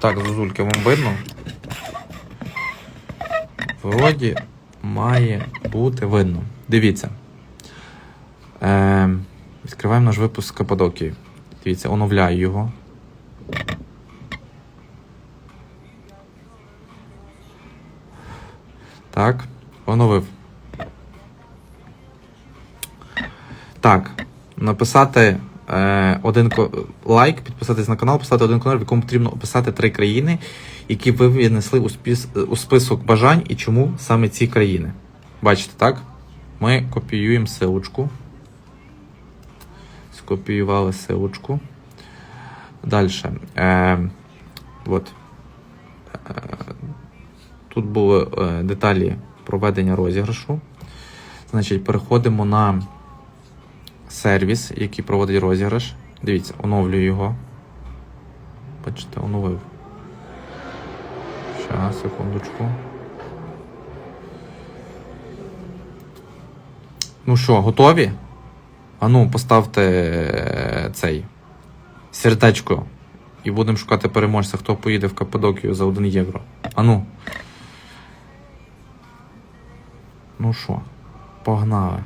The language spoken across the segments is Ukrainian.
Так, зозульки, вам видно? Вроді має бути видно. Дивіться. Е, відкриваємо наш випуск Каппадокії. Дивіться, оновляю його. Так, оновив. Так, написати один лайк, підписатись на канал, поставити один канал, в якому потрібно описати три країни, які ви віднесли у, спіс, у список бажань і чому саме ці країни. Бачите, так? Ми копіюємо силочку. Скопіювали силочку. Далі. Е, от. Е, тут були е, деталі проведення розіграшу. Значить, переходимо на сервіс, який проводить розіграш. Дивіться, оновлюю його. Бачите, оновив. Щас, секундочку. Ну що, готові? Ану, поставте е, цей сердечко. І будемо шукати переможця, хто поїде в Каппадокію за 1 євро. Ану. Ну що, погнали.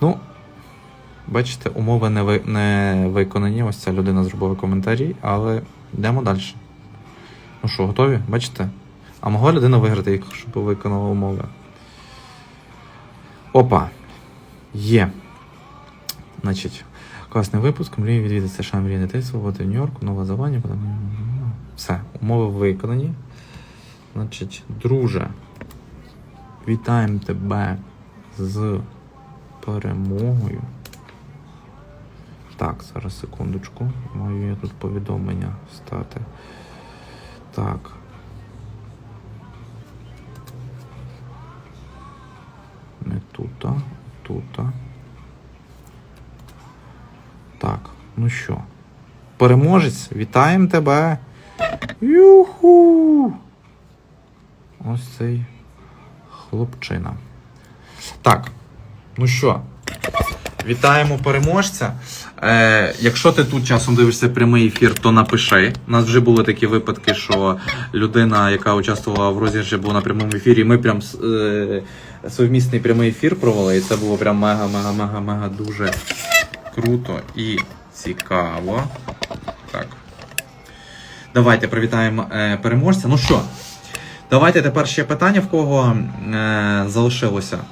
Ну, бачите, умови не, ви, не виконані. Ось ця людина зробила коментарі, але йдемо далі. Ну що, готові? Бачите? А могла людина виграти, якщо б виконала умови. Опа. Є. Значить, класний випуск. Мрію відвідати США, мрії дітей, свободи в Нью-Йорку, нове завдання. потім- Все, умови виконані. Значить, друже, вітаємо тебе з перемогою. Так, зараз секундочку. Маю я тут повідомлення стати. Так. Не тута, тута. Так, ну що? Переможець, вітаємо тебе. Юху! Ось цей хлопчина. Так, ну що, вітаємо переможця. Е, якщо ти тут часом дивишся прямий ефір, то напиши. У нас вже були такі випадки, що людина, яка участвувала в розіграші, була на прямому ефірі. Ми прям е, совмісний прямий ефір провели, і це було прям мега-мега-мега-мега дуже круто і цікаво. Так. Давайте привітаємо е, переможця. Ну що, давайте тепер ще питання, в кого е, залишилося.